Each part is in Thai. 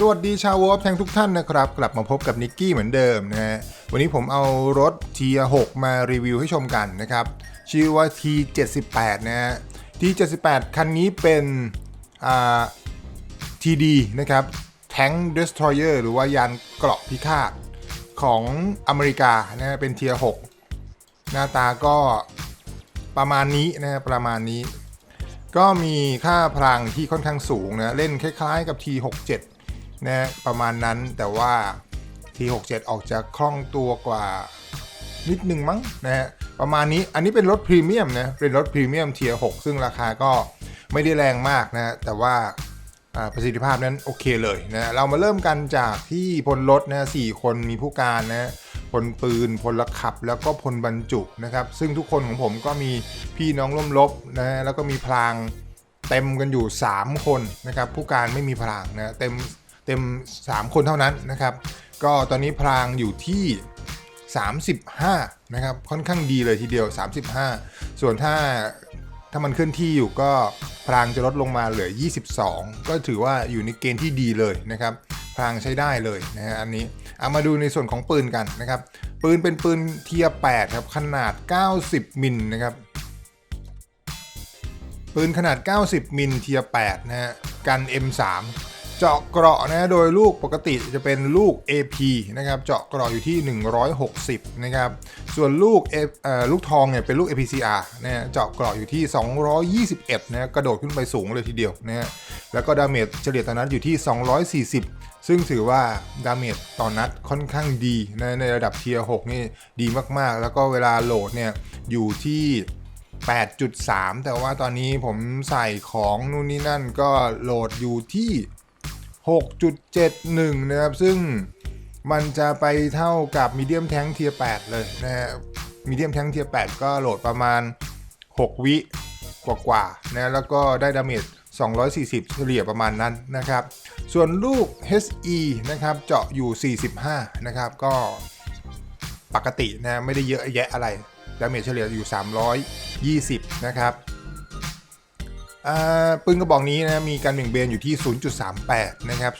สวัสดีชาววอฟแทงทุกท่านนะครับ กลับมาพบกับนิกกี้เหมือนเดิมนะฮะวันนี้ผมเอารถ T6 มารีวิวให้ชมกันนะครับ ชื่อว่า T78 นะฮะ T78 คันนี้เป็นอ่า TD นะครับ Tank Destroyer หรือว่ายานเกราะพิฆาตของอเมริกานะฮะเป็นเทีย6หน้าตาก็ประมาณนี้นะฮะประมาณนี้ ก็มีค่าพลังที่ค่อนข้างสูงนะเล่นคล้ายๆกับ T67 นะประมาณนั้นแต่ว่า T67 ออกจะคล่องตัวกว่านิดนึงมั้งนะฮะประมาณนี้อันนี้เป็นรถพรีเมียมนะเป็นรถพรีเมียมเทีย6ซึ่งราคาก็ไม่ได้แรงมากนะแต่ว่าอ่าประสิทธิภาพนั้นโอเคเลยนะเรามาเริ่มกันจากที่พลรถนะสี่คนมีผู้การนะพลปืนพลขับแล้วก็พลบรรจุนะครับ ซึ่งทุกคนของผมก็มีพี่น้องร่วมรบนะแล้วก็มีพลางเต็มกันอยู่ 3 คนนะครับ ผู้การไม่มีพลางนะเต็ม เต็ม 3 คนเท่านั้นนะครับ ก็ตอนนี้พลางอยู่ที่ 35 นะครับ ค่อนข้างดีเลยทีเดียว 35 ส่วนถ้าถ้ามันเคลื่อนที่อยู่ก็พลางจะลดลงมาเหลือ 22 ก็ถือว่าอยู่ในเกณฑ์ที่ดีเลยนะครับพลางใช้ได้เลยนะฮะอันนี้เอามาดูในส่วนของปืนกันนะครับ ปืนเป็นปืนเทีย8ครับขนาด 90 มิลนะครับ ปืนขนาด 90 มิลเทีย8นะฮะกัน M3 เจาะเกราะนะโดยลูกปกติจะเป็นลูก AP นะครับเจาะเกราะอยู่ที่ 160 นะครับส่วนลูกเอ่อลูกทองเนี่ยเป็นลูก APCR นะเจาะเกราะอยู่ที่ 221 นะกระโดดขึ้นไปสูงเลยทีเดียวนะฮะแล้วก็ดาเมจเฉลี่ยต่อนัดอยู่ที่ 240 ซึ่งถือว่าดาเมจต่อนัดค่อนข้างดีนะในระดับเทียร์6นี่ดีมากๆ แล้วก็เวลาโหลดเนี่ยอยู่ที่8.3 แต่ว่าตอนนี้ผมใส่ของนู่นนี่นั่นก็โหลดอยู่ที่ 6.71 นะครับ ซึ่งมันจะไปเท่ากับมีเดียมแท้งเทีย8เลยนะฮะมีเดียมแท้งเทีย8ก็โหลดประมาณ 6 วิกว่าๆนะแล้วก็ได้ดาเมจ240 เฉลี่ยประมาณนั้นนะครับ ส่วนลูก HE นะครับ เจาะอยู่ 45 นะครับ ก็ปกตินะ ไม่ได้เยอะแยะอะไร ดาเมจเฉลี่ยอยู่ 320 นะครับ ปืนกระบอกนี้นะมีการเบี่ยงเบนอยู่ที่ 0.38 นะครับ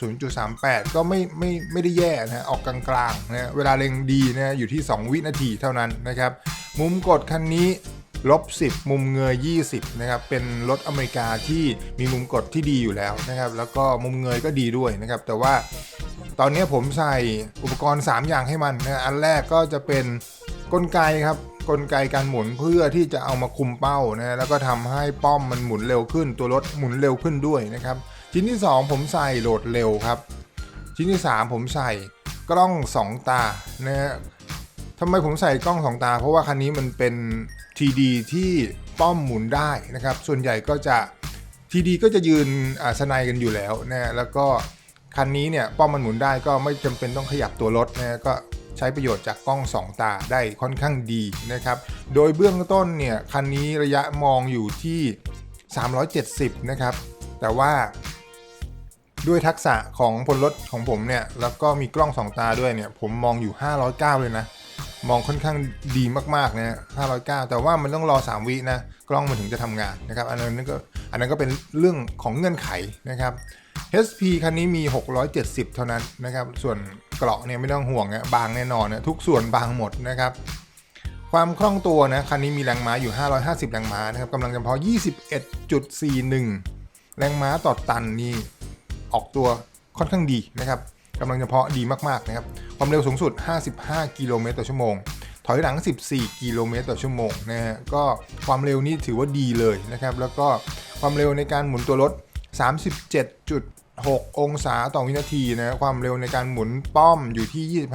0.38 ก็ไม่ไม่ไม่ได้แย่นะออกกลางๆนะเวลาเล็งดีนะอยู่ที่ 2 วินาทีเท่านั้นนะครับ มุมกดคันนี้ลบ 10 มุมเงย 20 นะครับ เป็นรถอเมริกาที่มีมุมกดที่ดีอยู่แล้วนะครับ แล้วก็มุมเงยก็ดีด้วยนะครับ แต่ว่าตอนนี้ผมใส่อุปกรณ์ 3 อย่างให้มันนะอันแรกก็จะเป็นกลไกครับ กลไกการหมุนเพื่อที่จะเอามาคุมเป้านะแล้วก็ทำให้ป้อมมันหมุนเร็วขึ้น ตัวรถหมุนเร็วขึ้นด้วยนะครับ ชิ้นที่ 2 ผมใส่โหลดเร็วครับ ชิ้นที่ 3 ผมใส่กล้อง 2 ตานะฮะทำไมผมใส่กล้อง 2 ตา เพราะว่าคันนี้มันเป็น TD ที่ป้อมหมุนได้นะครับ ส่วนใหญ่ก็จะ TD ก็จะยืนอ่าสไนกันอยู่แล้วนะแล้วก็คันนี้เนี่ยป้อมมันหมุนได้ก็ไม่จำเป็นต้องขยับตัวรถนะก็ ใช้ประโยชน์จากกล้อง 2 ตาได้ค่อนข้างดีนะครับ โดยเบื้องต้นเนี่ยคันนี้ระยะมองอยู่ที่ 370 นะครับ แต่ว่าด้วยทักษะของพลรถของผมเนี่ย แล้วก็มีกล้อง2ตาด้วยเนี่ย ผมมองอยู่ 509 เลยนะ มองค่อนข้างดีมากๆนะ509 แต่ว่ามันต้องรอ 3 วินะ กล้องมันถึงจะทำงานนะครับ อันนั้นก็อันนั้นก็เป็นเรื่องของเงื่อนไขนะครับ HP คันนี้มี 670 เท่านั้นนะครับ ส่วนเกราะเนี่ยไม่ต้องห่วงนะบางแน่นอนนะทุกส่วนบางหมดนะครับ ความคล่องตัวนะคันนี้มีแรงม้าอยู่ 550 แรงม้านะครับกำลังจำเพาะ 21.41 แรงม้าต่อตันนี่ออกตัวค่อนข้างดีนะครับกำลังจำเพาะดีมากๆนะครับ ความเร็วสูงสุด 55 กิโลเมตรต่อชั่วโมง ถอยหลัง 14 กิโลเมตรต่อชั่วโมงนะฮะ ก็ความเร็วนี้ถือว่าดีเลยนะครับ แล้วก็ความเร็วในการหมุนตัวรถ 37.6 องศาต่อวินาทีนะความเร็วในการหมุนป้อมอยู่ที่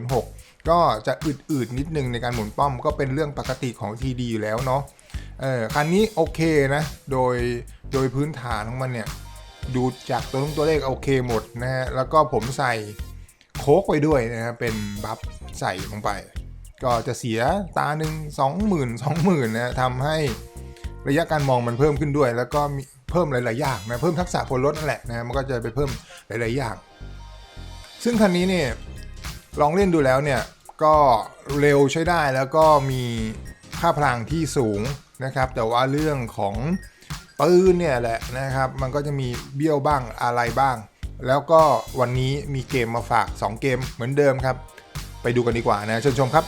25.06 ก็จะอืดๆนิดนึงในการหมุนป้อมก็เป็นเรื่องปกติของ TD อยู่แล้วเนาะเออคันนี้โอเคนะ โดยโดยพื้นฐานของมันเนี่ยดูจากตัวลขตัวเลขโอเคหมดนะฮะแล้วก็ผมใส่โค้กไปด้วยนะฮะเป็นบัฟใส่ลงไป ก็จะเสียตาหนึ่งสองหมื่นสองหมื่นนะทำให้ระยะการมองมันเพิ่มขึ้นด้วย แล้วก็มี เพิ่มหลายๆอย่างนะเพิ่มทักษะพลรถนั่นแหละนะมันก็จะไปเพิ่มหลายๆอย่าง ซึ่งคันนี้เนี่ยลองเล่นดูแล้วเนี่ยก็เร็วใช้ได้แล้วก็มีค่าพลังที่สูงนะครับ แต่ว่าเรื่องของปืนเนี่ยแหละนะครับ มันก็จะมีเบี้ยวบ้างอะไรบ้าง แล้วก็วันนี้มีเกมมาฝาก 2 เกมเหมือนเดิมครับ ไปดูกันดีกว่านะเชิญชมครับ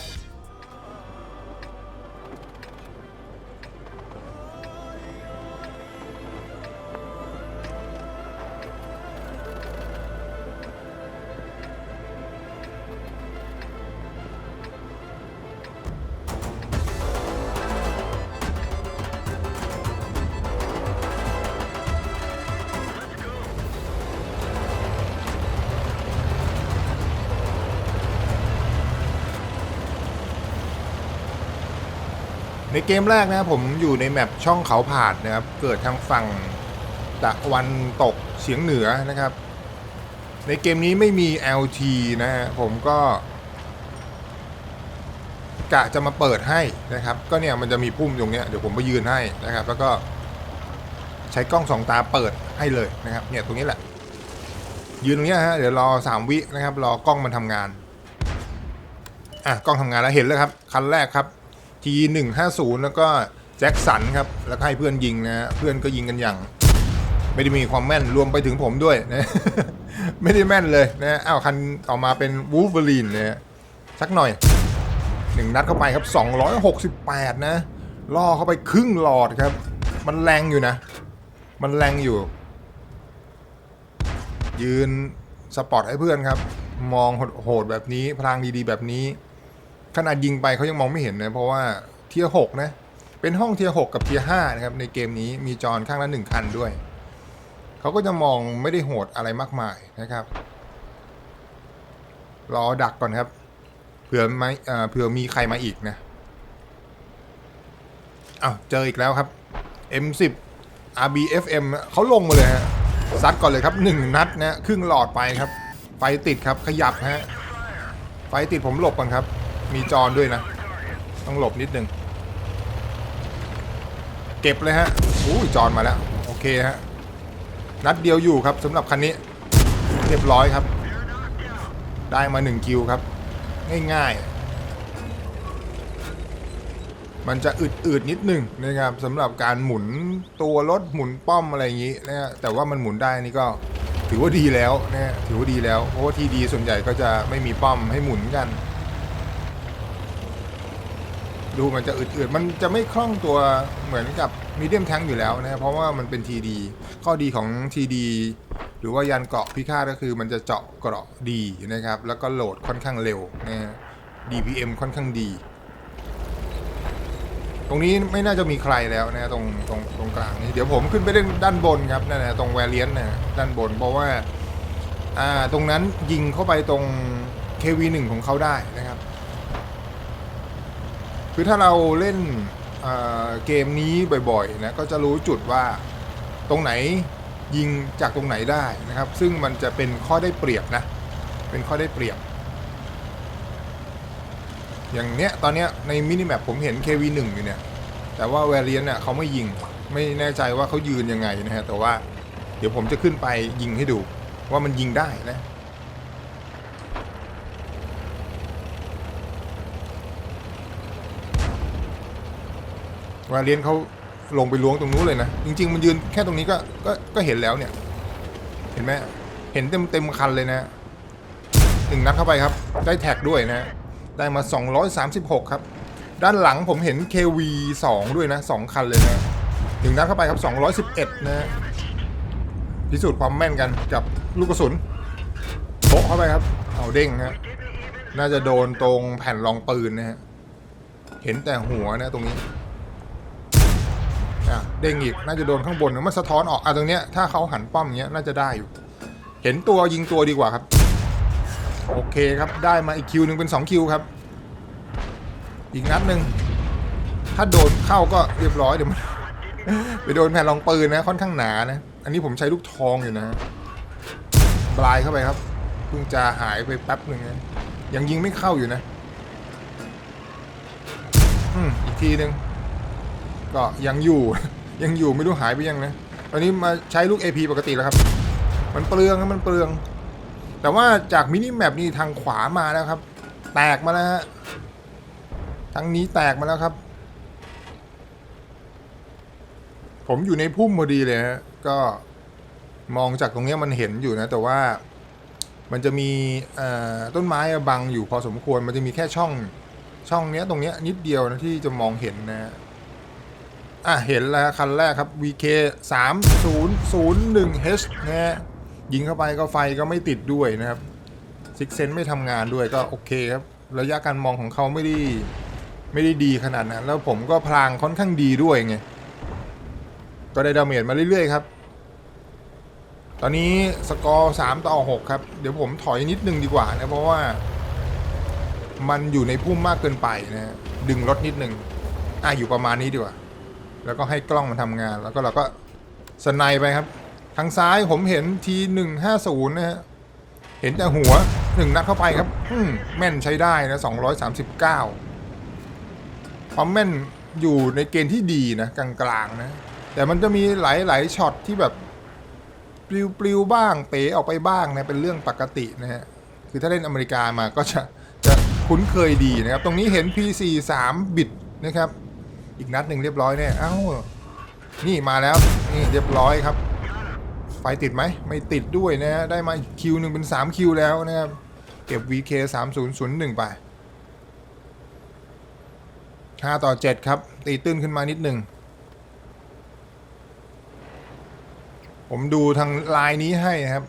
ในเกมแรกนะผมอยู่ในแมปช่องเขาผาดนะครับ เกิดทางฝั่งตะวันตกเฉียงเหนือนะครับ ในเกมนี้ไม่มี LT นะฮะผมก็กะจะมาเปิดให้นะครับ ก็เนี่ยมันจะมีพุ่มตรงเนี้ยเดี๋ยวผมไปยืนให้นะครับ แล้วก็ใช้กล้องสองตาเปิดให้เลยนะครับ เนี่ยตรงนี้แหละ ยืนตรงเนี้ยฮะเดี๋ยวรอสามวินะครับ รอกล้องมันทำงานอะกล้องทำงานแล้วเห็นแล้วครับ คันแรกครับ T 1 5 0 แล้วก็แจ็คสันครับ แล้วให้เพื่อนยิงนะเพื่อนก็ยิงกันอย่าง ไม่ได้มีความแม่นรวมไปถึงผมด้วยนะ ไม่ได้แม่นเลยนะอ้าวคันต่อมาเป็นวูฟเวอรีนนะฮะสักหน่อยหนึ่งนัดเข้าไปครับ 268 นะ ล่อเข้าไปครึ่งหลอดครับ มันแรงอยู่นะ มันแรงอยู่ ยืนสปอร์ตให้เพื่อนครับ มองโหดแบบนี้พลางดีๆแบบนี้ ขนาดยิงไปเขายังมองไม่เห็นนะเพราะว่าเทียร์หกนะ เป็นห้องเทียร์หกกับเทียร์ห้านะครับ ในเกมนี้มีจอนข้างละหนึ่งคันด้วย เขาก็จะมองไม่ได้โหดอะไรมากมายนะครับ รอดักก่อนครับ เผื่อไม่เผื่อมีใครมาอีกนะอ้าวเจออีกแล้วครับ M10 RBFM เขาลงมาเลยฮะซัดก่อนเลยครับหนึ่งนัดนะครึ่งหลอดไปครับ ไฟติดครับขยับฮะไฟติดผมหลบก่อนครับ มีจอนด้วยนะ ต้องหลบนิดนึง เก็บเลยฮะอู้ยจอนมาแล้ว โอเคฮะ นัดเดียวอยู่ครับสำหรับคันนี้ เรียบร้อยครับ ได้มา1คิวครับ ง่ายๆ มันจะอืดๆนิดหนึ่งนะครับสำหรับการหมุนตัวรถหมุนป้อมอะไรอย่างนี้นะฮะแต่ว่ามันหมุนได้นี่ก็ถือว่าดีแล้วนะฮะถือว่าดีแล้ว เพราะว่าที่ดีส่วนใหญ่ก็จะไม่มีป้อมให้หมุนกัน ดูมันจะอืดๆ มันจะไม่คล่องตัวเหมือนกับมีเดียมแท้งอยู่แล้วนะครับเพราะว่ามันเป็น TD ข้อดีของ TD หรือว่ายันเกาะพิฆาตก็คือ มันจะเจาะเกราะดีนะครับ แล้วก็โหลดค่อนข้างเร็วนะ DPM ค่อนข้างดี ตรงนี้ไม่น่าจะมีใครแล้วนะตรงตรงตรงกลางนี้เดี๋ยวผมขึ้นไปเล่นด้านบนครับนั่นนะตรงแวรเลียนนะด้านบนเพราะว่าอ่าตรงนั้นยิงเข้าไปตรง KV1 ของเขาได้นะครับ คือถ้าเราเล่นเอ่อเกมนี้บ่อยๆนะก็จะรู้จุดว่าตรงไหนยิงจากตรงไหนได้นะครับ ซึ่งมันจะเป็นข้อได้เปรียบนะ เป็นข้อได้เปรียบ อย่างเนี้ยตอนเนี้ยในมินิแมปผมเห็น KV1 อยู่เนี่ย แต่ว่าแวรเลียนเนี่ยเขาไม่ยิงไม่แน่ใจว่าเขายืนยังไงนะฮะแต่ว่าเดี๋ยวผมจะขึ้นไปยิงให้ดูว่ามันยิงได้นะ วาเลียนเขาลงไปล้วงตรงนู้นเลยนะ จริง ๆ มันยืนแค่ตรงนี้ก็ก็ก็เห็นแล้วเนี่ย เห็นไหมเห็นเต็มเต็มคันเลยนะหนึ่งนัดเข้าไปครับ ได้แท็กด้วยนะ ได้มา 236 ครับ ด้านหลังผมเห็น KV 2 ด้วยนะ 2 คันเลยนะหนึ่งนัดเข้าไปครับ 211 นะพิสูจน์ความแม่นกันกับลูกกระสุนโปเข้าไปครับ เอาเด้งฮะน่าจะโดนตรงแผ่นรองปืนนะฮะ เห็นแต่หัวนะตรงนี้ อะเด้งอีกน่าจะโดนข้างบนมันสะท้อนออกอะตรงเนี้ยถ้าเขาหันป้อมอย่างเงี้ยน่าจะได้อยู่ เห็นตัวยิงตัวดีกว่าครับ โอเคครับได้มาอีกคิวหนึ่งเป็น2คิวครับ อีกนัดหนึ่งถ้าโดนเข้าก็เรียบร้อยเดี๋ยวมันไปโดนแผ่นรองปืนนะค่อนข้างหนานะ อันนี้ผมใช้ลูกทองอยู่นะปลายเข้าไปครับเพิ่งจะหายไปแป๊บหนึ่งนะยังยิงไม่เข้าอยู่นะ อืมอีกทีหนึ่ง ก็ยังอยู่ ยังอยู่ไม่รู้หายไปยังนะตอนนี้มาใช้ลูก AP ปกติแล้วครับ มันเปลืองครับมันเปลือง แต่ว่าจากมินิแมปนี่ทางขวามาแล้วครับ แตกมาแล้วฮะทางนี้แตกมาแล้วครับ ผมอยู่ในพุ่มพอดีเลยฮะก็มองจากตรงนี้มันเห็นอยู่นะ แต่ว่ามันจะมีต้นไม้บังอยู่พอสมควร มันจะมีแค่ช่องช่องเนี้ยตรงเนี้ยนิดเดียวนะที่จะมองเห็นนะ อะเห็นแล้วคันแรกครับ VK 3001 H นะฮะยิงเข้าไปก็ไฟก็ไม่ติดด้วยนะครับซิกเซนไม่ทำงานด้วยก็โอเคครับ ระยะการมองของเขาไม่ได้ไม่ได้ดีขนาดนั้น แล้วผมก็พลางค่อนข้างดีด้วยไง ก็ได้ดาเมจมาเรื่อยๆครับ ตอนนี้สกอร์ 3 ต่อ 6 ครับ เดี๋ยวผมถอยนิดนึงดีกว่านะ เพราะว่ามันอยู่ในพุ่มมากเกินไปนะดึงรถนิดนึงอะอยู่ประมาณนี้ดีกว่า แล้วก็ให้กล้องมันทำงาน แล้วก็เราก็สไนไปครับ ทางซ้ายผมเห็นที150นย์นะฮะ เห็นแต่หัวหนึ่งนัดเข้าไปครับมแม่นใช้ได้นะ239ความแม่นอยู่ในเกณฑ์ที่ดีนะกลางๆนะ แต่มันจะมีหลายๆช็อตที่แบบปลิวปลิวๆบ้างเป๋ออกไปบ้างนะเป็นเรื่องปกตินะฮะคือถ้าเล่นอเมริกามาก็จะจะคุ้นเคยดีนะครับ ตรงนี้เห็น P4 3 บิตนะครับ อีกนัดหนึ่งเรียบร้อยเนี่ยเอ้า นี่มาแล้ว นี่เรียบร้อยครับ ไฟติดไหม ไม่ติดด้วยนะ ได้มาคิวหนึ่งเป็น 3 คิวแล้วนะครับ เก็บ VK 3001 ไป5ต่อ 7 ครับ ตีตื้นขึ้นมานิดหนึ่ง ผมดูทางลายนี้ให้นะครับ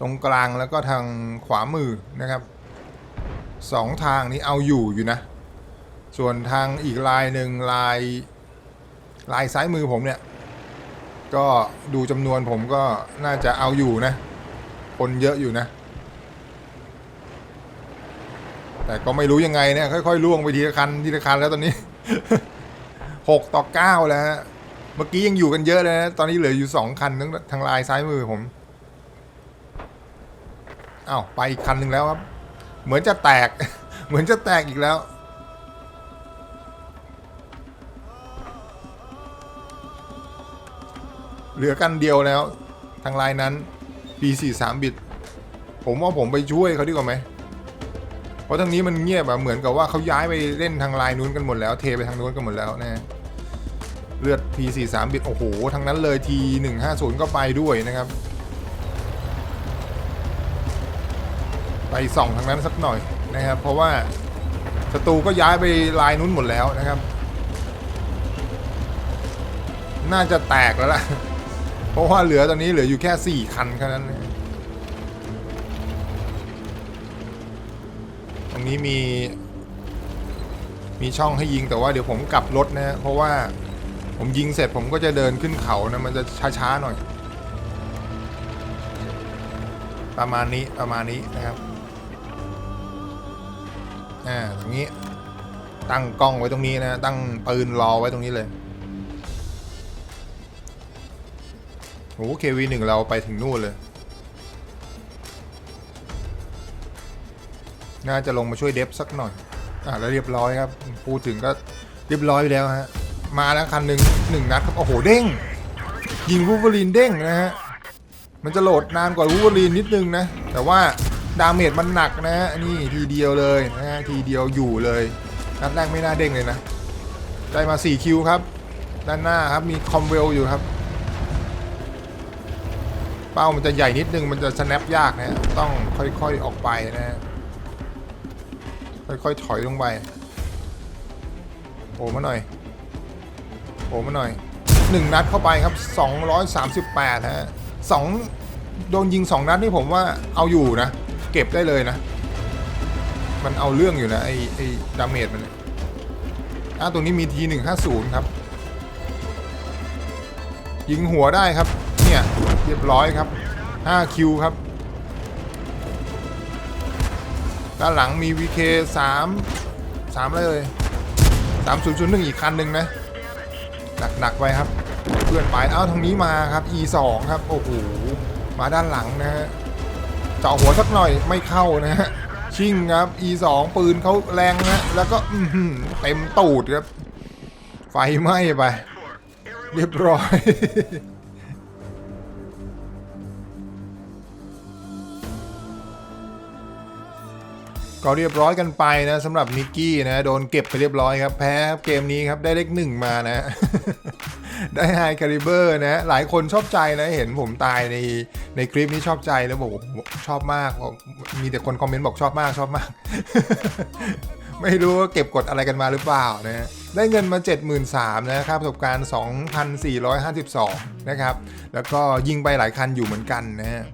ตรงกลางแล้วก็ทางขวามือนะครับสองทางนี้เอาอยู่อยู่นะ ส่วนทางอีกลายหนึ่งลายลายซ้ายมือผมเนี่ย ก็ดูจำนวนผมก็น่าจะเอาอยู่นะ คนเยอะอยู่นะ แต่ก็ไม่รู้ยังไงเนี่ยค่อยๆล่วงไปทีละคันทีละคันแล้วตอนนี้ หกต่อเก้าแล้วฮะเมื่อกี้ยังอยู่กันเยอะเลยนะ ตอนนี้เหลืออยู่สองคันทั้งทางลายซ้ายมือผมอ้าวไปอีกคันหนึ่งแล้วครับ เหมือนจะแตก เหมือนจะแตกอีกแล้ว เหลือกันเดียวแล้ว ทางลายนั้น P43 บิต ผมว่าผมไปช่วยเขาดีกว่าไหมเพราะทางนี้มันเงียบอะเหมือนกับว่าเขาย้ายไปเล่นทางลายนู้นกันหมดแล้วเทไปทางนู้นกันหมดแล้วนะเลือด P43 บิตโอ้โหทางนั้นเลย T150 ก็ไปด้วยนะครับ ไปส่องทางนั้นสักหน่อยนะครับ เพราะว่าศัตรูก็ย้ายไปลายนู้นหมดแล้วนะครับ น่าจะแตกแล้วล่ะ เพราะว่าเหลือตอนนี้เหลืออยู่แค่ 4 คันแค่นั้น ตรงนี้มี มีช่องให้ยิงแต่ว่าเดี๋ยวผมกลับรถนะฮะเพราะว่าผมยิงเสร็จผมก็จะเดินขึ้นเขานะมันจะช้าๆหน่อย ประมาณนี้ประมาณนี้นะครับอ่าตรงนี้ตั้งกล้องไว้ตรงนี้นะ ตั้งปืนรอไว้ตรงนี้เลย โอ้เควีหนึ่งเราไปถึงนู่นเลย น่าจะลงมาช่วยเดฟสักหน่อย อ่าแล้วเรียบร้อยครับ พูดถึงก็เรียบร้อยไปแล้วฮะ มาแล้วคันหนึ่งหนึ่งนัดครับ โอ้โหเด้ง ยิงวูเวอรีนเด้งนะฮะ มันจะโหลดนานกว่าวูเวอรีนนิดนึงนะ แต่ว่าดาเมจมันหนักนะฮะ นี่ทีเดียวเลยนะฮะ ทีเดียวอยู่เลย นัดแรกไม่น่าเด้งเลยนะ ได้มา4คิวครับ ด้านหน้าครับมีคอมเวลอยู่ครับ เป้ามันจะใหญ่นิดนึงมันจะสแนปยากนะ ต้องค่อยๆออกไปนะ ค่อยๆถอยลงไปโผล่มาหน่อยโผล่มาหน่อยหนึ่งนัดเข้าไปครับ 238ฮะสองโดนยิงสองนัดนี่ผมว่าเอาอยู่นะ เก็บได้เลยนะ มันเอาเรื่องอยู่นะไอไอดาเมจมันเนี่ยอะตรงนี้มีทีหนึ่งห้าศูนย์ครับ ยิงหัวได้ครับ เนี่ยเรียบร้อยครับ 5 คิวครับ ด้านหลังมี VK 3 3เลย 3001 อีกคันหนึ่งนะ หนักๆไปครับ เพื่อนไปเอ้าทางนี้มาครับ E2 ครับ โอ้โห มาด้านหลังนะฮะเจาะหัวสักหน่อยไม่เข้านะฮะ ชิงครับ E2 ปืนเขาแรงนะ แล้วก็เต็มตูดครับ ไฟไหม้ไป เรียบร้อย ก็เรียบร้อยกันไปนะสำหรับนิกกี้นะโดนเก็บไปเรียบร้อยครับ แพ้เกมนี้ครับได้เลขหนึ่งมานะ ได้ไฮคาลิเบอร์นะหลายคนชอบใจนะเห็นผมตายในในคลิปนี้ชอบใจแล้วบอกชอบมากบอกมีแต่คนคอมเมนต์บอกชอบมากชอบมาก ไม่รู้ว่าเก็บกดอะไรกันมาหรือเปล่านะได้เงินมา 73,000นะครับประสบการณ์ 2,452 นะครับ แล้วก็ยิงไปหลายคันอยู่เหมือนกันนะฮะ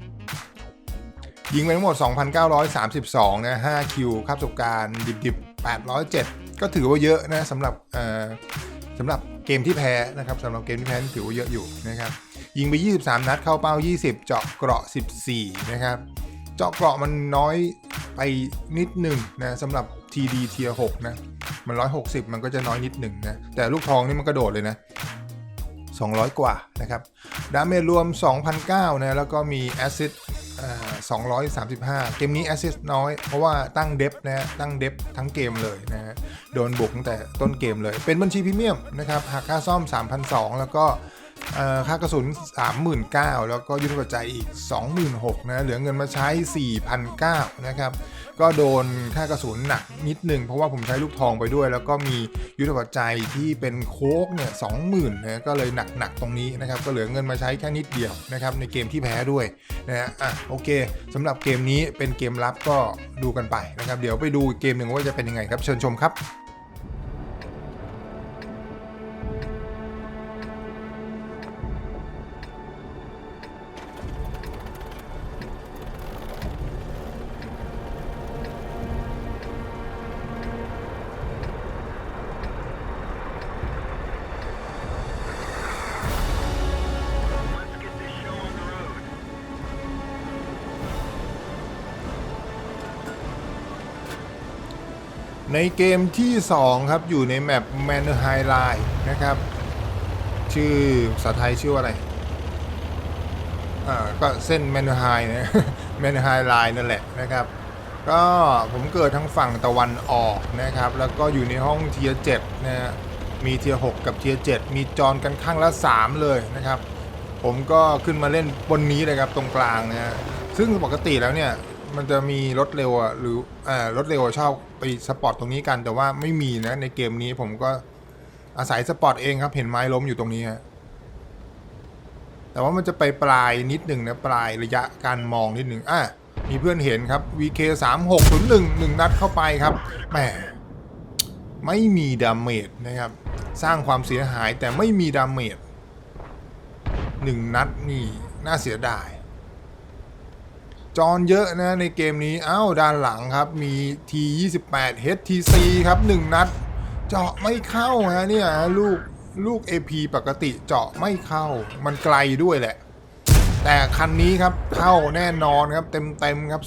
ยิงไปทั้งหมด 2,932 นะ 5 คิวครับประสบการณ์ดิบๆ 807 ก็ถือว่าเยอะนะสำหรับเอ่อสำหรับเกมที่แพ้นะครับสำหรับเกมที่แพ้ถือว่าเยอะอยู่นะครับ ยิงไป 23 นัดเข้าเป้า 20 เจาะเกราะ 14 นะครับ เจาะเกราะมันน้อยไปนิดหนึ่งนะสำหรับ TD เทีย6นะ มัน 160 มันก็จะน้อยนิดหนึ่งนะ แต่ลูกทองนี่มันกระโดดเลยนะ 200 กว่านะครับ ดาเมจรวม 2,009นะ แล้วก็มีแอสซิส 235 เกมนี้แอสซิสน้อย เพราะว่าตั้งเดฟนะฮะตั้งเดฟทั้งเกมเลยนะฮะโดนบุกตั้งแต่ต้นเกมเลย เป็นบัญชีพรีเมียมนะครับหักค่าซ่อม 3,200 แล้วก็ ค่ากระสุน 39,000 แล้วก็ยุทธปัจจัยอีก 26,000นะเหลือเงินมาใช้ 4,900 นะครับ ก็โดนค่ากระสุนหนักนิดหนึ่งเพราะว่าผมใช้ลูกทองไปด้วย แล้วก็มียุทธปัจจัยที่เป็นโค้กเนี่ยสองหมื่นนะก็เลยหนักๆตรงนี้นะครับ ก็เหลือเงินมาใช้แค่นิดเดียวนะครับ ในเกมที่แพ้ด้วยนะฮะอะโอเคสำหรับเกมนี้เป็นเกมลับก็ดูกันไปนะครับ เดี๋ยวไปดูเกมหนึ่งว่าจะเป็นยังไงครับเชิญชมครับ ในเกมที่ 2 ครับ อยู่ในแมป m a n h i g h Line นะครับ ชื่อภาษาไทยชื่ออะไร อ่า ก็เส้น m a n h i g h นะ m a n h i g h Line นั่นแหละนะครับ ก็ผมเกิดทางฝั่งตะวันออกนะครับ แล้วก็อยู่ในห้องเทียร์7นะฮะมีเทียร์6กับเทียร์7มีจอนกันข้างละ 3 เลยนะครับ ผมก็ขึ้นมาเล่นบนนี้เลยครับตรงกลางนะฮะซึ่งปกติแล้วเนี่ย มันจะมีรถเร็วอะหรืออ่ารถเร็วอะชอบไปสปอร์ตตรงนี้กันแต่ว่าไม่มีนะในเกมนี้ผมก็อาศัยสปอร์ตเองครับ เห็นไม้ล้มอยู่ตรงนี้ฮะแต่ว่ามันจะไปปลายนิดหนึ่งนะปลายระยะการมองนิดหนึ่งอะมีเพื่อนเห็นครับ VK 3 6 0 1 1นัดเข้าไปครับแหมไม่มีดาเมจนะครับ สร้างความเสียหายแต่ไม่มีดาเมจหนึ่งนัดนี่น่าเสียดาย จอนเยอะนะในเกมนี้อ้าวด้านหลังครับมี T28 HTC ครับ 1 นัด เจาะไม่เข้าฮะเนี่ยลูกลูก AP ปกติเจาะไม่เข้า มันไกลด้วยแหละ แต่คันนี้ครับเข้าแน่นอนครับเต็มๆครับ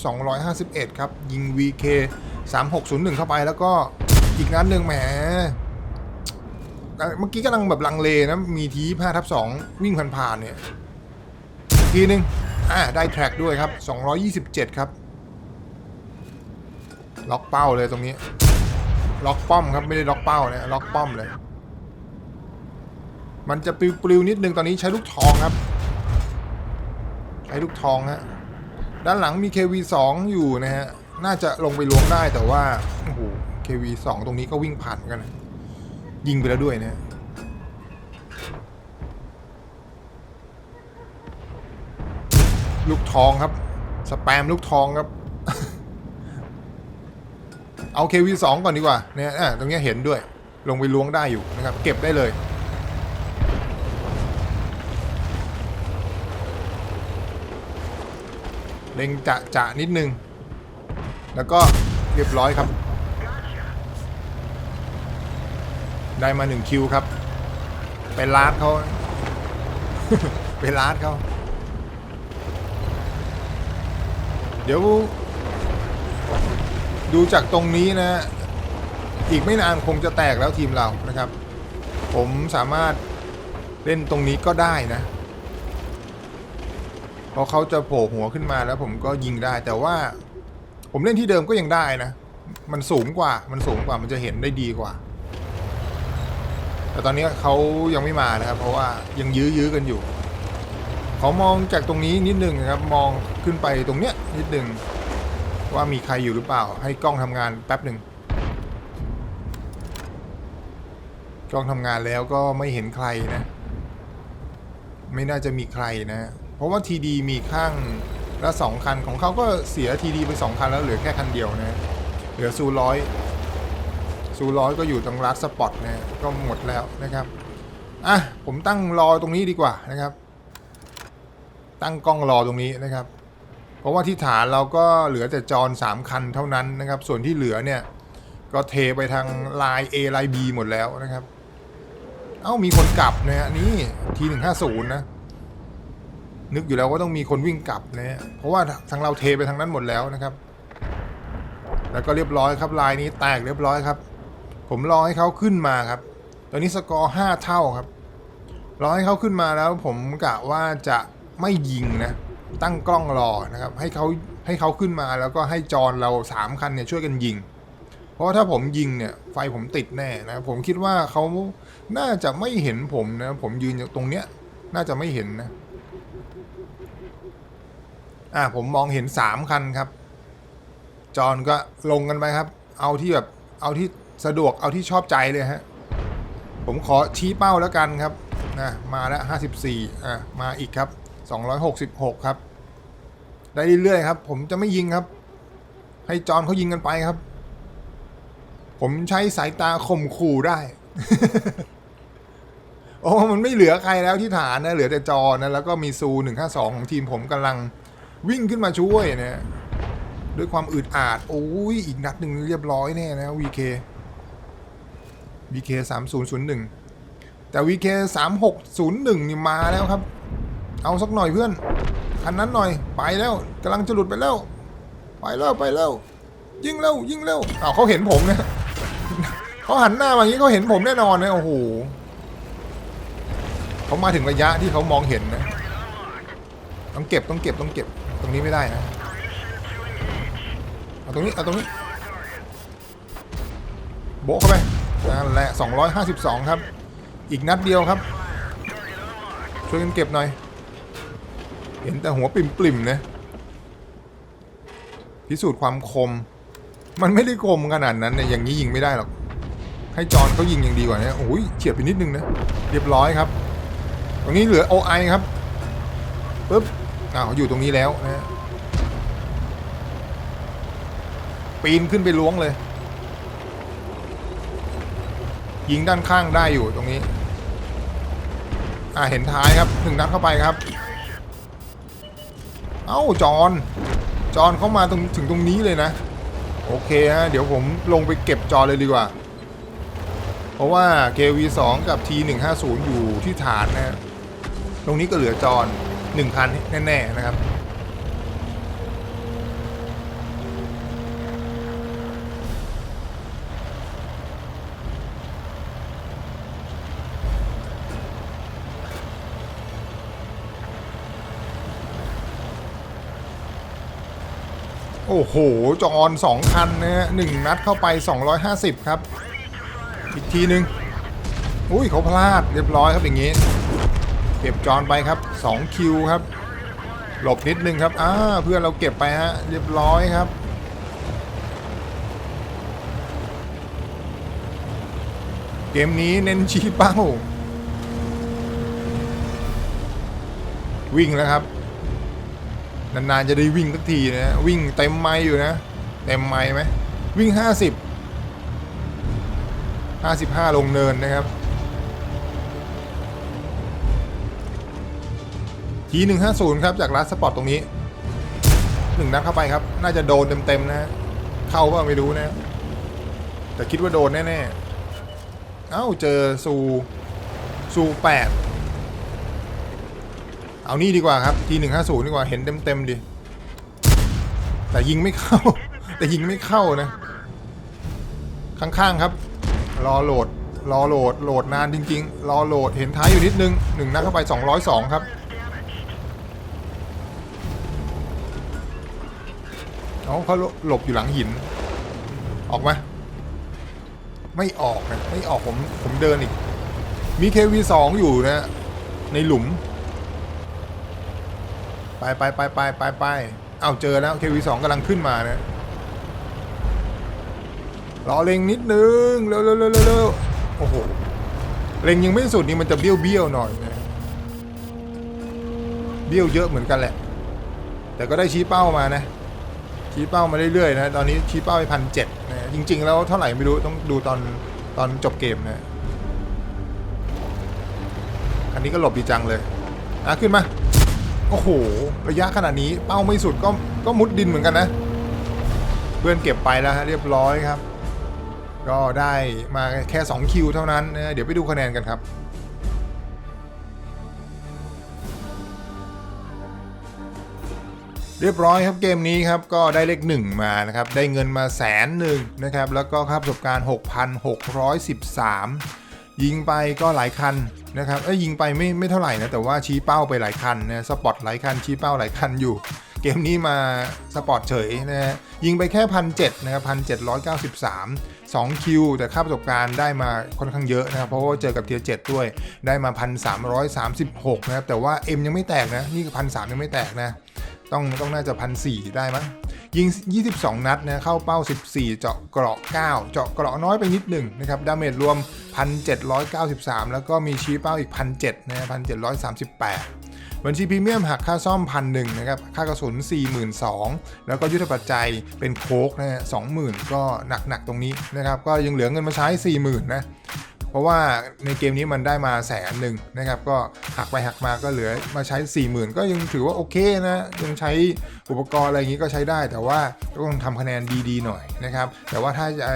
251 ครับยิง VK 3601 เข้าไปแล้วก็อีกนัดหนึ่งแหมเมื่อกี้กำลังแบบลังเลนะ มีที5ทับ2วิ่งผ่านๆเนี่ย ทีหนึ่ง อ่าได้แทร็กด้วยครับ 227 ครับ ล็อกเป้าเลยตรงนี้ ล็อกป้อมครับไม่ได้ล็อกเป้านะล็อกป้อมเลย มันจะปลิวๆนิดนึงตอนนี้ใช้ลูกทองครับ ใช้ลูกทองฮะด้านหลังมี KV2 อยู่นะฮะ น่าจะลงไปล้วงได้แต่ว่า โอ้โห KV2 ตรงนี้ก็วิ่งผ่านกันนะยิงไปแล้วด้วยนะ ลูกทองครับ สแปมลูกทองครับ เอา KV2 ก่อนดีกว่าเนี่ยตรงนี้เห็นด้วย ลงไปล้วงได้อยู่นะครับ เก็บได้เลย เล็งจะจะนิดนึง แล้วก็เรียบร้อยครับ ได้มาหนึ่งคิวครับ ไปลาดเขาไปลาดเขา เดี๋ยวดูจากตรงนี้นะ อีกไม่นานคงจะแตกแล้วทีมเรานะครับ ผมสามารถเล่นตรงนี้ก็ได้นะเพราะเขาจะโผล่หัวขึ้นมาแล้วผมก็ยิงได้ แต่ว่าผมเล่นที่เดิมก็ยังได้นะ มันสูงกว่า มันสูงกว่า มันจะเห็นได้ดีกว่า แต่ตอนนี้เขายังไม่มานะครับ เพราะว่ายังยื้อยื้อกันอยู่ ขอมองจากตรงนี้นิดนึงนะครับ มองขึ้นไปตรงเนี้ยนิดนึงว่ามีใครอยู่หรือเปล่า ให้กล้องทำงานแป๊บหนึ่งกล้องทำงานแล้วก็ไม่เห็นใครนะ ไม่น่าจะมีใครนะ เพราะว่าทีดีมีข้างละสองคันของเขาก็เสียทีดีไปสองคันแล้วเหลือแค่คันเดียวนะ เหลือซูร้อยซูร้อยก็อยู่ตรงรัดสปอตนะก็หมดแล้วนะครับอะผมตั้งรอตรงนี้ดีกว่านะครับ ตั้งกล้องรอตรงนี้นะครับ เพราะว่าที่ฐานเราก็เหลือแต่จอน3 คันเท่านั้นนะครับ ส่วนที่เหลือเนี่ยก็เทไปทางลาย A ลาย B หมดแล้วนะครับ เอ้ามีคนกลับนะฮะนี่ทีหนึ่งห้าศูนย์นะ นึกอยู่แล้วว่าต้องมีคนวิ่งกลับนะฮะเพราะว่าทางเราเทไปทางนั้นหมดแล้วนะครับ แล้วก็เรียบร้อยครับลายนี้แตกเรียบร้อยครับ ผมรอให้เขาขึ้นมาครับ ตอนนี้สกอร์ห้าเท่าครับรอให้เขาขึ้นมาแล้วผมกะว่าจะ ไม่ยิงนะตั้งกล้องรอนะครับให้เขาให้เขาขึ้นมาแล้วก็ให้จอนเราสามคันเนี่ยช่วยกันยิง เพราะว่าถ้าผมยิงเนี่ยไฟผมติดแน่นะผมคิดว่าเขาน่าจะไม่เห็นผมนะผมยืนอยู่ตรงเนี้ยน่าจะไม่เห็นนะอ่าผมมองเห็นสามคันครับ จอนก็ลงกันไปครับ เอาที่แบบเอาที่สะดวกเอาที่ชอบใจเลยฮะผมขอชี้เป้าแล้วกันครับนะมาแล้วห้าสิบสี่อะมาอีกครับ สองร้อยหกสิบหกครับ ได้เรื่อยๆครับ ผมจะไม่ยิงครับ ให้จอนเขายิงกันไปครับ ผมใช้สายตาข่มขู่ได้ โอ้มันไม่เหลือใครแล้วที่ฐานนะ เหลือแต่จอนะ แล้วก็มีซูหนึ่งห้าสองของทีมผมกำลังวิ่งขึ้นมาช่วยนะด้วยความอึดอาด โอ้ย อีกนัดหนึ่งเรียบร้อยแน่นะ VK VK สามศูนย์ศูนย์หนึ่งแต่ VK สามหกศูนย์หนึ่งนี่มาแล้วครับ เอาสักหน่อยเพื่อน คันนั้นหน่อย ไปแล้วกำลังจะหลุดไปแล้ว ไปแล้วไปแล้ว ยิงเร็วยิงเร็วอ้าวเขาเห็นผมเนี่ยเขาหันหน้ามาอย่างนี้เขาเห็นผมแน่นอนนะโอ้โหเขามาถึงระยะที่เขามองเห็นนะ ต้องเก็บต้องเก็บต้องเก็บตรงนี้ไม่ได้นะเอาตรงนี้เอาตรงนี้ โบเข้าไปนั่นแหละ252 ครับ อีกนัดเดียวครับ ช่วยกันเก็บหน่อย เห็นแต่หัวปริ่มๆนะพิสูจน์ความคม มันไม่ได้คมขนาดนั้นเนี่ยอย่างนี้ยิงไม่ได้หรอก ให้จอนเขายิงอย่างดีกว่านี้โอ้ยเฉียดไปนิดนึงนะ เรียบร้อยครับ ตรงนี้เหลือ OI ครับปึ๊บอ้าวอยู่ตรงนี้แล้วนะปีนขึ้นไปล้วงเลย ยิงด้านข้างได้อยู่ตรงนี้ อ่าเห็นท้ายครับหนึ่งนัดเข้าไปครับ เอ้าจอนจอนเข้ามาตรงถึงตรงนี้เลยนะ โอเคฮะ เดี๋ยวผมลงไปเก็บจอนเลยดีกว่า เพราะว่า KV2 กับ T150 อยู่ที่ฐานนะตรงนี้ก็เหลือจอนหนึ่งคันแน่ๆนะครับ โอ้โห จอนสองคันนะฮะหนึ่งนัดเข้าไป 250 ครับ อีกทีหนึ่งอุ้ยเขาพลาดเรียบร้อยครับอย่างงี้เก็บจอนไปครับ 2 คิวครับ หลบนิดนึงครับอ่าเพื่อนเราเก็บไปฮะเรียบร้อยครับเกมนี้เน้นชี้เป้า วิ่งแล้วครับ นานๆจะได้วิ่งสักทีนะวิ่งเต็มไม้อยู่นะเต็มไม้ไหมวิ่ง 50 55 ลงเนินนะครับ ทีหนึ่งห้าศูนย์ครับ จากร้านสปอร์ตตรงนี้หนึ่งนัดเข้าไปครับ น่าจะโดนเต็มๆนะเข้าว่าไม่รู้นะ แต่คิดว่าโดนแน่ๆ เอ้าเจอซูซูแปด เอานี่ดีกว่าครับทีหนึ่งห้าศูนย์ดีกว่าเห็นเต็มๆดิ แต่ยิงไม่เข้า แต่ยิงไม่เข้านะ ข้างๆครับ รอโหลด รอโหลด โหลดนานจริง ๆ รอโหลดเห็นท้ายอยู่นิดนึงหนึ่งนัดเข้าไป202ครับเอาเขาหลบอยู่หลังหิน ออกมาไม่ออกนะไม่ออกผมผมเดินอีก มี KV2 อยู่นะ ในหลุม ไปไปไปไปไปไปเอาเจอแล้ว KV2 กำลังขึ้นมานะรอเล็งนิดนึงเร็วเร็วเร็วเร็วโอ้โหเล็งยังไม่สุดนี่มันจะเบี้ยวเบี้ยวหน่อยนะเบี้ยวเยอะเหมือนกันแหละ แต่ก็ได้ชี้เป้ามานะ ชี้เป้ามาเรื่อยๆนะ ตอนนี้ชี้เป้าไปพันเจ็ดนะจริง ๆ แล้วเท่าไหร่ไม่รู้ต้องดูตอนตอนจบเกมนะคันนี้ก็หลบดีจังเลยอะขึ้นมา โอ้โห ระยะขนาดนี้เป้าไม่สุดก็ก็มุดดินเหมือนกันนะ เพื่อนเก็บไปแล้วฮะเรียบร้อยครับ ก็ได้มาแค่ 2 คิวเท่านั้นนะเดี๋ยวไปดูคะแนนกันครับเรียบร้อยครับเกมนี้ครับก็ได้เลขหนึ่งมานะครับ ได้เงินมาแสนหนึ่งนะครับ แล้วก็ค่าประสบการณ์ 6,613 ยิงไปก็หลายคันนะครับเอ้ยยิงไปไม่ไม่เท่าไหร่นะแต่ว่าชี้เป้าไปหลายคันนะสปอตหลายคันชี้เป้าหลายคันอยู่ เกมนี้มาสปอร์ตเฉยนะฮะยิงไปแค่พันเนะครับพันเจ็ดร้อยเก้าสิบสามสองคิวแต่ค่าประสบการณ์ได้มาค่อนข้างเยอะนะครับเพราะว่าเจอกับเทียเจ็ดด้วยได้มาพันสามร้อยสามสิบหกนะครับแต่ว่า M ยังไม่แตกนะนี่พันสามยังไม่แตกนะต้องต้องน่าจะพันสได้มั้ง ยิง 22 นัดนะเข้าเป้า 14 เจาะเกราะ 9 เจาะเกราะน้อยไปนิดหนึ่งนะครับดาเมจรวม 1,793 แล้วก็มีชี้เป้าอีก 1,700นะ1,738บัญชีพรีเมียมหักค่าซ่อมพันหนึ่งนะครับ ค่ากระสุน 42,000 แล้วก็ยุทธปัจจัยเป็นโคกนะฮะ20,000ก็หนักๆตรงนี้นะครับ ก็ยังเหลือเงินมาใช้ 40,000 นะ เพราะว่าในเกมนี้มันได้มาแสนหนึ่งนะครับ ก็หักไปหักมาก็เหลือมาใช้ 40,000 ก็ยังถือว่าโอเคนะ ยังใช้อุปกรณ์อะไรอย่างนี้ก็ใช้ได้ แต่ว่าก็ต้องทำคะแนนดีๆหน่อยนะครับ แต่ว่าถ้าจะ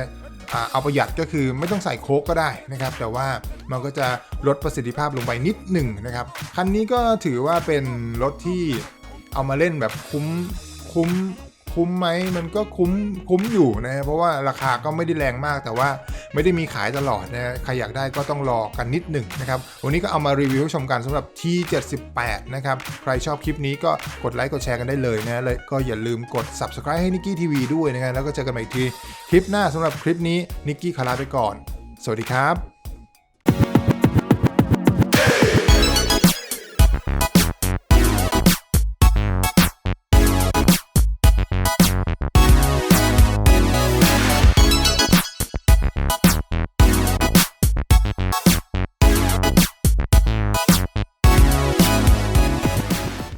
เอาประหยัดก็คือไม่ต้องใส่โคกก็ได้นะครับ แต่ว่ามันก็จะลดประสิทธิภาพลงไปนิดหนึ่งนะครับ คันนี้ก็ถือว่าเป็นรถที่เอามาเล่นแบบคุ้มคุ้มคุ้มไหมมันก็คุ้มคุ้มอยู่นะเพราะว่าราคาก็ไม่ได้แรงมากแต่ว่า ไม่ได้มีขายตลอดนะใครอยากได้ก็ต้องรอกันนิดหนึ่งนะครับ วันนี้ก็เอามารีวิวให้ชมกันสำหรับ T78 นะครับ ใครชอบคลิปนี้ก็กดไลค์กดแชร์กันได้เลยนะเลยก็อย่าลืมกด subscribe ให้นิกกี้ทีวีด้วยนะครับแล้วก็เจอกันใหม่อีกที คลิปหน้าสำหรับคลิปนี้นิกกี้ขอลาไปก่อน สวัสดีครับ